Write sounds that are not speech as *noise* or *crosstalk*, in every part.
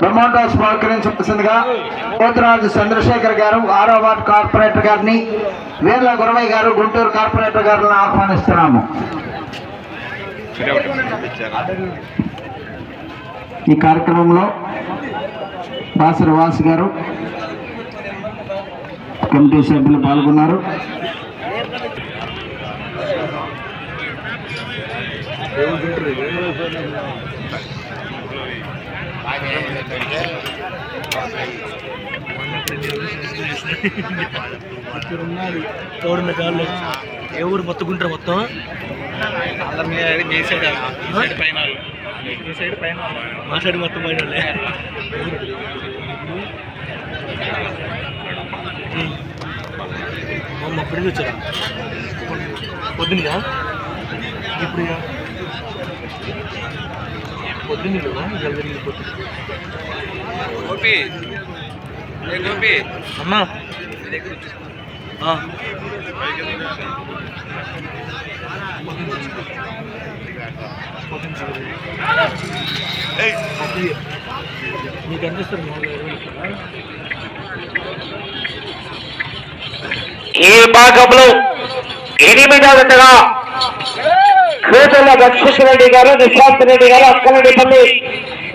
Promoters సహకరించవలసిందిగా Poturaju Chandrasekhar గారు ఆరో ward corporator గారిని వీర్ల గురవయ్య గారు గుంటూరు కార్పొరేటర్ గారిని ఆహ్వానిస్తున్నాము. ఈ కార్యక్రమంలో బాసరి వాసు గారు కమిటీ సభ్యులు పాల్గొన్నారు. ఇక్కడ ఉన్నారు తోడున్న కాళ్ళు ఏ ఊరు మొత్తుకుంటారు మొత్తం? మీ సైడ్ పైన మీ మా సైడ్ మొత్తం పైన మా అప్పటికి వచ్చారా? పొద్దునగా ఇప్పుడు గోపి ఏ గోపి అమ్మా ఆ. మీకు అనిపిస్తుంది ఈ భాగంలో ఎనిమిదవదిగా కోటల దక్షిణ రెడ్డి గారు నిశాంత్ రెడ్డి గారు అక్కలరెడ్డిపల్లి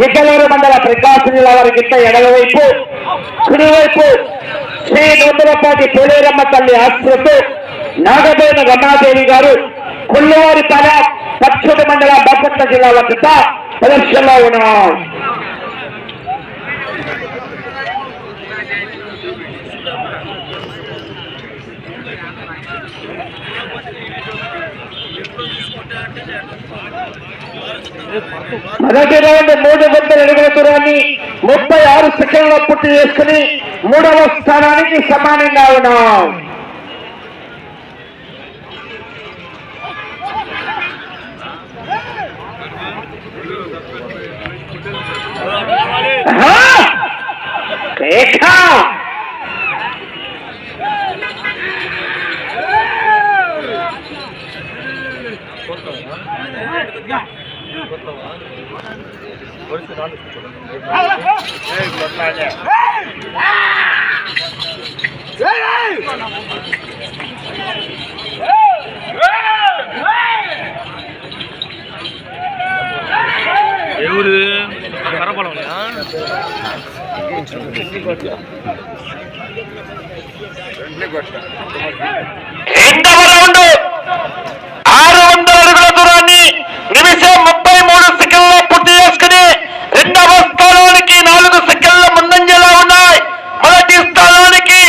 వికలూరు మండల ప్రకాశం జిల్లా వారి గిట్ట ఎడలవైపు కుడివైపు శ్రీ నూతలపాటి పోలేరమ్మ తల్లి ఆశ్రతో నాగబోయిన రమాదేవి గారు కొల్లువారి తల పశ్చిమ మండల బాపట్ల జిల్లా గిట్ట ప్రదర్శనలో ఉన్నారు. మొదటి రౌండ్ మూడు వందల అడుగుల దూరాన్ని ముప్పై ఆరు సెకండ్లో పూర్తి చేసుకుని మూడవ స్థానానికి సమానంగా ఉన్నాం ఆహా! ఎవరు కరపడం రెండవ రౌండ్ ఆరు వందల అడుగుల దూరాన్ని నిమిషం ముప్పై మూడు సెకండ్లో పూర్తి చేసుకుని రెండవ స్థానానికి నాలుగు సెకండ్ల ముందంజలా ఉన్నాయి మొదటి స్థానానికి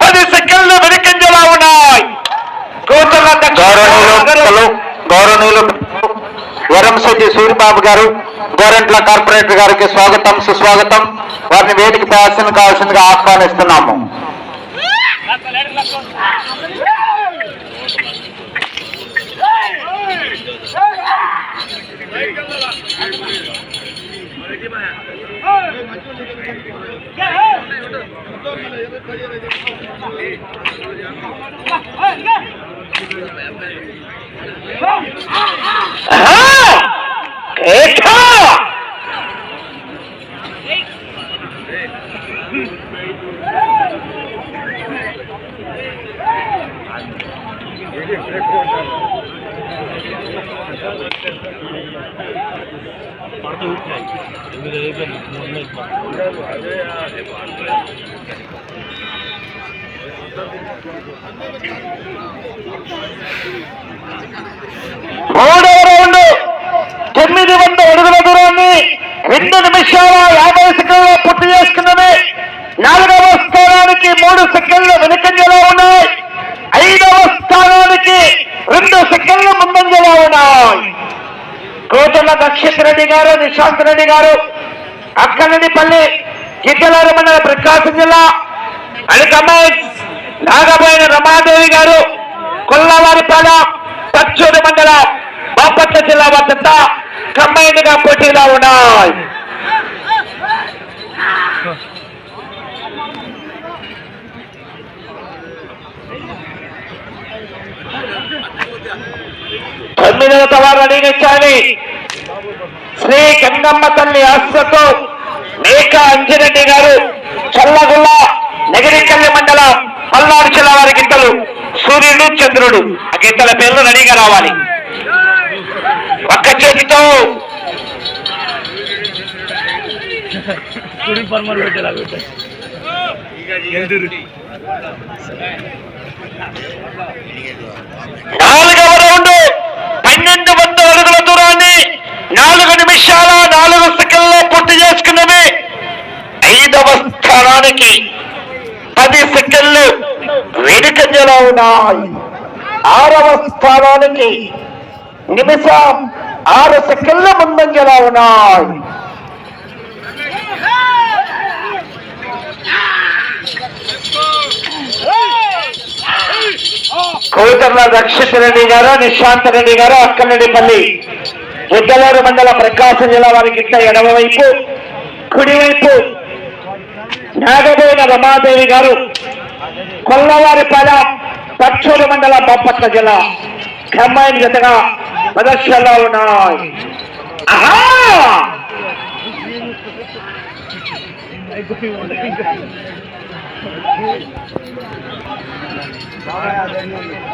పది సెకండ్లు వెనుకంజలా ఉన్నాయి గౌరవనీయులు గౌరవనీయులు సూరిబాబు గారు గోరెంట్ల కార్పొరేటర్ గారికి స్వాగతం సుస్వాగతం. వారిని వేదిక ప్రదర్శన కావాల్సిందిగా ఆహ్వానిస్తున్నాము. ఏకా! పడత ఊపినాయి ఎనిమిది అయిపోయింది మూడు ఉన్నాయి మూడవ రౌండ్ తొమ్మిది వందల అడుగుల దూరాన్ని రెండు నిమిషాల యాభై సెకండ్లో పూర్తి చేసుకున్నది. నాలుగవ స్థానానికి మూడు సెకండ్లు వెనుకంజలో ఉన్నాయి. ఐదవ స్థానానికి రెండు సెకండ్లు ముందంజలో ఉన్నాయి. కోటల దక్షిత్ రెడ్డి గారు నిశాంత్ రెడ్డి గారు అక్కనడిపల్లి గిద్దలారు మండల ప్రకాశం జిల్లా అలికమ్మాయి నాగబోయిన రమాదేవి గారు కొల్లవారిపాల పచ్చూరు మండలం బాపట్ల జిల్లా వద్ద కంబైన్డ్గా పోటీలో ఉన్నాయి. తొమ్మిదవ తవారు అడిగించాలి శ్రీ గంగమ్మ తల్లి ఆశతో మేక అంజిరెడ్డి గారు చల్లగుల్ల నగిరికల్లి మండలం పల్నాడు జిల్లా వారి గిత్తలు సూర్యుడు చంద్రుడు. ఆ గిత్తల పేర్లు రెడీగా రావాలి. ఒక్క చేతితో పెట్టేలా నాలుగవ రౌండ్ పన్నెండు వందల అడుగుల దూరాన్ని నాలుగు నిమిషాల నాలుగు సెకండ్లో పూర్తి చేసుకున్నది. ఐదవ స్థానానికి పది సెకండ్లు వెనుకంజలో ఉన్నాయి. ఆరవ స్థానానికి నిమిషం ఆరు సెకండ్ల ముందంజలో ఉన్నాయి కోటర్ల రక్షిత్ రెడ్డి గారు నిశాంత్ రెడ్డి గారు అక్కలరెడ్డిపల్లి బుద్ధలూరు మండల ప్రకాశం జిల్లా వారి గిట్ట ఎడమ వైపు కుడివైపు నాగబోయిన రమాదేవి గారు కొల్లవారిపాల పచ్చూరు మండల బాపట్ల జిల్లా. కమ్మాయిని జతగా ప్రదర్శనలో ఉన్నాయి ఆహా పరమాశన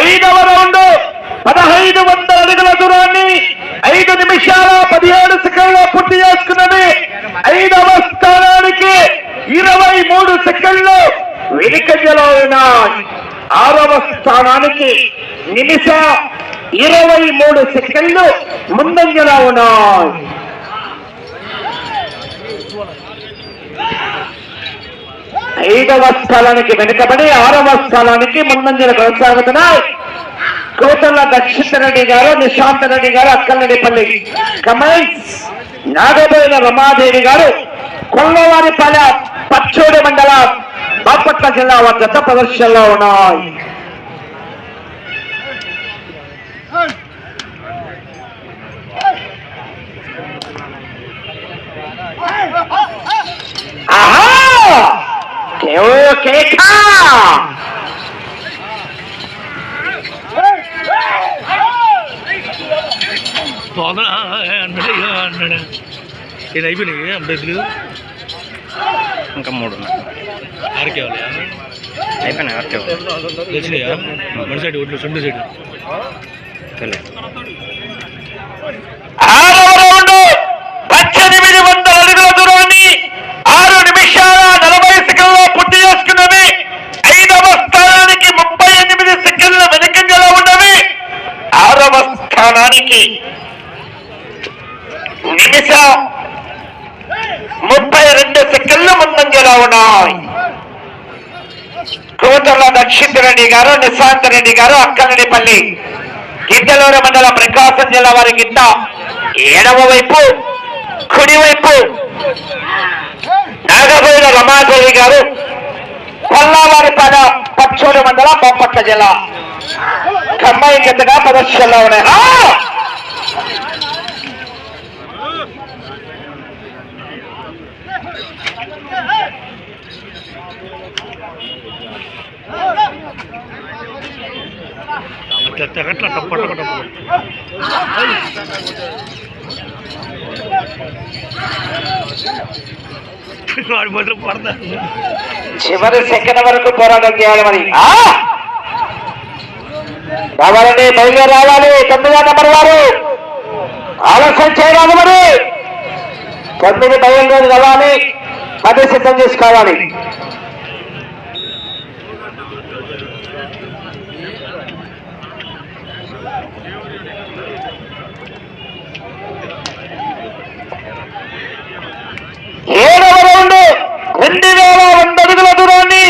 ఐదవ రౌండ్ పదహైదు వందల అడుగుల దూరాన్ని ఐదు నిమిషాల పదిహేడు సెకండ్ల పూర్తి చేసుకున్నది. ఐదవ స్థానానికి ఇరవై మూడు సెకండ్లు వెనుకంజలో ఉన్నాయి ఆరవ స్థానానికి నిమిష ఇరవై మూడు సెకండ్లు ముందంజలా ఉన్నాయి ఐదవ స్థలానికి వెనుకబడి ఆరవ స్థలానికి ముందంజలు కొనసాగుతున్నాయి. కోతల దక్షిణ రెడ్డి గారు నిశాంత్ రెడ్డి గారు అక్కలరెడ్డిపల్లి కమైన్స్ నాగబోయిన రమాదేవి గారు కొల్లవారిపల్లె పచ్చోడి మండలం బాపట్ల జిల్లా వద్ద జత ప్రదర్శనలో ఉన్నాయి ఆహా కేవో కేకా తోద ఇది అయిపోయినాయి అంబేద్లు ఇంకా మూడు ఆర్కే అయిపోయినాయి ఆర్కే తెలిసినాయా మన సైడ్ ఒడ్లు రెండు సైడ్ తెలియదు ఆరవ రౌండ్ పద్దెనిమిది వందల అడుగుల దూరాన్ని ఆరు నిమిషాల నలభై సెకండ్లో పూర్తి చేసుకున్నవి ఐదవ స్థానానికి ముప్పై ఎనిమిది సెకండ్ల వెనుకంజలో ఉన్నవి ఆరవ స్థానానికి నిమిషం ముప్పై రెండు సెకండ్ల ముందంజలో ఉన్నాయి కోటర్ల దక్షిత్ రెడ్డి గారు నిశాంత్ రెడ్డి గారు అక్కలరెడ్డిపల్లి గిద్దలూరు మండలం ప్రకాశం జిల్లా వారి గిద్ద ఎడమ వైపు కుడివైపు నాగబోయిన రమాదేవి గారు పల్లావారిపాల పచ్చోడు మండల బాపట్ల జిల్లా. కమ్మాయి కిందగా ప్రదర్శనలో ఉన్నాయి. తెగట్ల టప్పట టప్ప వాడి పడతా చివరి సెకండ్ వరకు పోరాటం చేయాలి మరి. రావాలండి బయలుదేరి రావాలి. తొమ్మిదో నెంబర్ వారు. ఆలస్యం చేయరాదు మరి. తొమ్మిది బయలుదేరి రావాలి. పది సిద్ధం చేసుకోవాలి. ఏడవ రౌండ్. రెండు వేల వంద అడుగుల దూరాన్ని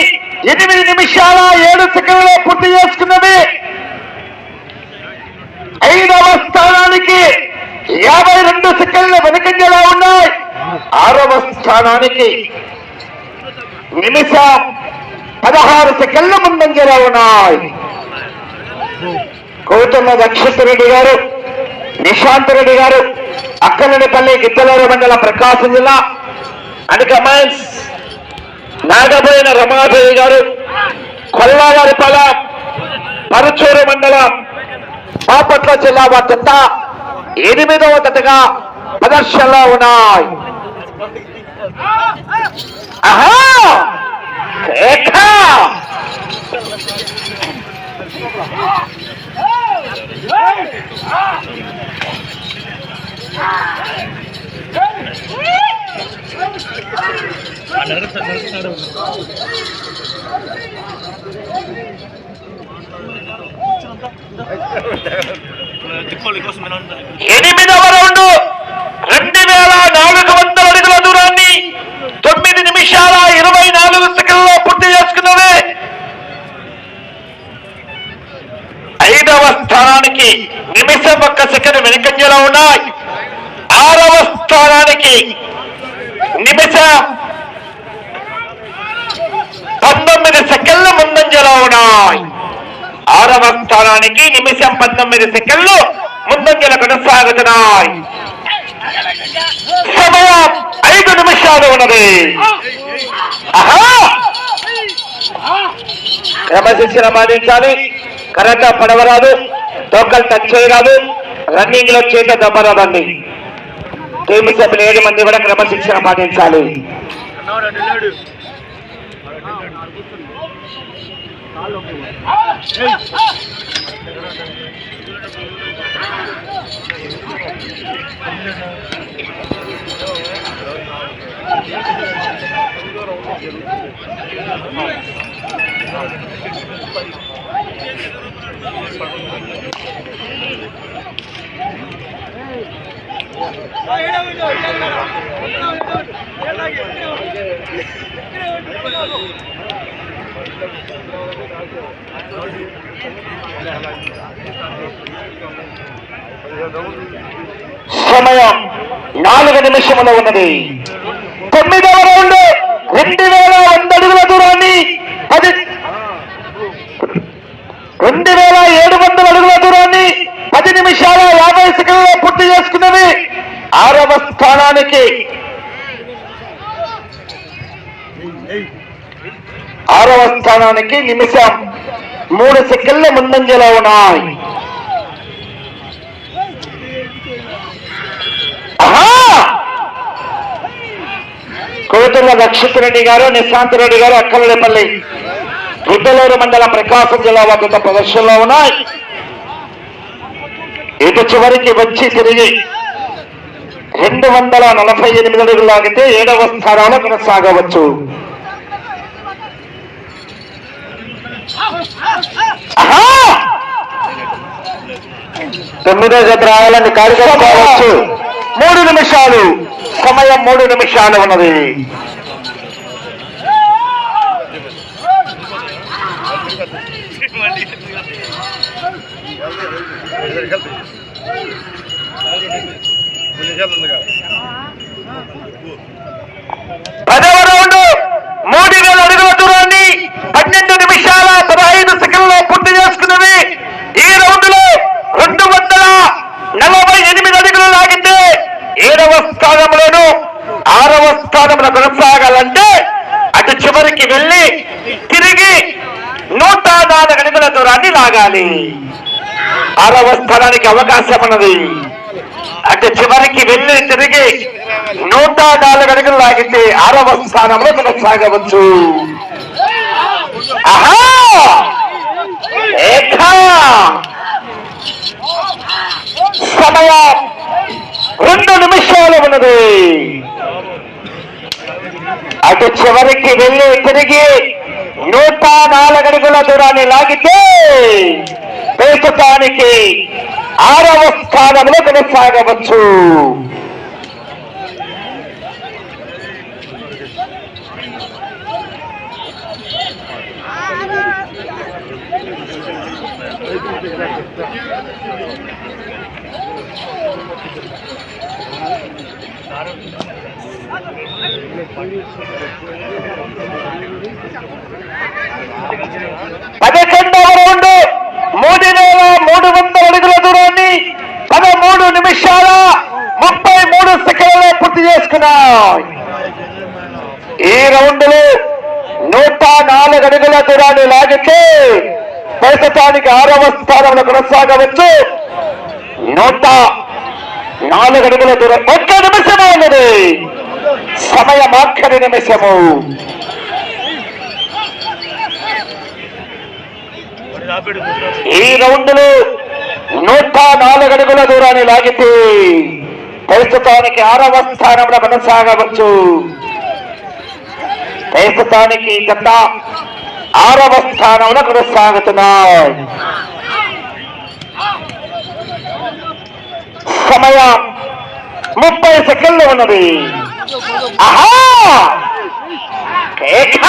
ఎనిమిది నిమిషాల ఏడు సెకండ్లో పూర్తి చేసుకున్నది. ఐదవ స్థానానికి యాభై రెండు సెకండ్ల వెనుకంజలా ఉన్నాయి. ఆరవ స్థానానికి నిమిషం పదహారు సెకండ్ల ముందంజలా ఉన్నాయి. కోటమ్మ దక్షిత్ రెడ్డి గారు నిశాంత్ రెడ్డి గారు అక్కలనిపల్లి గిద్దలూరు మండల ప్రకాశం జిల్లా అండ్ కమాండ్స్ నాగబోయిన రమాదేవి గారు కొల్లావారిపల పరుచూరు మండలం బాపట్ల జిల్లా వద్ద ఎనిమిదవ తటగా ప్రదర్శనలో ఉన్నాయి. ఆహా ఎనిమిదవ రౌండ్ రెండు వేల నాలుగు వందల అడుగుల దూరాన్ని తొమ్మిది నిమిషాల ఇరవై నాలుగు సెకండ్లో పూర్తి చేసుకున్నది. ఐదవ స్థానానికి నిమిషం ఒక్క సెకండ్ వెనుకంజలో ఉన్నాయి. ఆరవ స్థానానికి పంతొమ్మిది సెకండ్ల ముందంజలో ఉన్నాయి. ఆరవ స్థానానికి నిమిషం పంతొమ్మిది సెకండ్లు ముందంజలు కొనసాగుతున్నాయి. సమయం ఐదు నిమిషాలు ఉన్నది. క్రమశిక్షణ పాటించాలి. కరెంట్ పడవరాదు. తోకలు టచ్ చేయరాదు. రన్నింగ్లో చేత దెబ్బరాదండి టీం సభ్యులు ఏడు మంది కూడా క్రమశిక్షణ పాటించాలి Thank you. సమయం నాలుగు నిమిషములు ఉన్నది. తొమ్మిదవ రౌండ్ రెండు వేల వంద అడుగుల దూరాన్ని పది రెండు వేల ఏడు వందల అడుగుల దూరాన్ని పది నిమిషాల యాభై సెకండ్లో పూర్తి చేసుకున్నది ఆరవ స్థానానికి ఆరవ స్థానానికి నిమిషం మూడు సెకండ్ల ముందంజలో ఉన్నాయి ఆహా! కోతుల రక్షిత్ రెడ్డి గారు నిశాంత్ రెడ్డి గారు అక్కలపల్లి రుద్దలూరు మండలం ప్రకాశం జిల్లా వద్ద ప్రదర్శనలో ఉన్నాయి ఇటు చివరికి వచ్చి తిరిగి రెండు వందల నలభై ఎనిమిది అడుగులు లాగితే ఏడవ స్థానాలు కొనసాగవచ్చు! తొమ్మిదో జత రావాలని కార్యక్రమం మూడు నిమిషాలు. సమయం మూడు నిమిషాలు ఉన్నది. *laughs* పదవ రౌండ్ మూడు వేల అడుగుల దూరాన్ని పన్నెండు నిమిషాల పదహైదు సెకండ్లో పూర్తి చేసుకున్నది. ఈ రౌండ్లో రెండు వందల నలభై ఎనిమిది అడుగులు లాగితే ఏడవ స్థానంలోను ఆరవ స్థానంలో కొనసాగాలంటే అటు చివరికి వెళ్ళి తిరిగి నూట నాలుగు అడుగుల దూరాన్ని లాగాలి. ఆరవ స్థానానికి అవకాశం ఉన్నది. అంటే చివరికి వెళ్ళి తిరిగి నూట నాలుగు అడుగులు లాగితే ఆరవ స్థానంలో కొనసాగవచ్చు. ఆహా! ఏకా! సమయం రెండు నిమిషాలు ఉన్నది. అటు చివరికి వెళ్ళి తిరిగి నూట నాలుగు అడుగుల దూరాన్ని లాగితే ప్రస్తుతానికి ఆరవ స్థానంలో కొనసాగవచ్చు Thank you మూడు వేల మూడు వందల అడుగుల దూరాన్ని పదమూడు పూర్తి ఈ రౌండ్లో నూట నాలుగు అడుగుల దూరాన్ని లాగితే ప్రస్తుతానికి ఆరవ స్థానంలో కొనసాగవచ్చు. నూట నాలుగు అడుగుల దూరం. ఒక్క నిమిషమే ఉన్నది సమయం ఆఖరి నిమిషము. ఈ రౌండ్లో నూట నాలుగు అడుగుల దూరాన్ని లాగితే ప్రస్తుతానికి ఆరవ స్థానంలో కొనసాగవచ్చు ప్రస్తుతానికి గత ఆరవ స్థానంలో కొనసాగుతున్నాయి సమయం ముప్పై సెకండ్లు ఉన్నది ఆహా కేక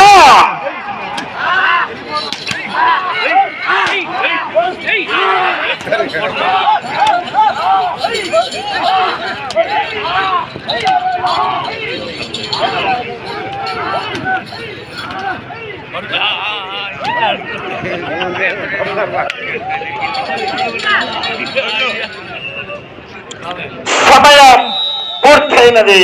సమయం పూర్తయినది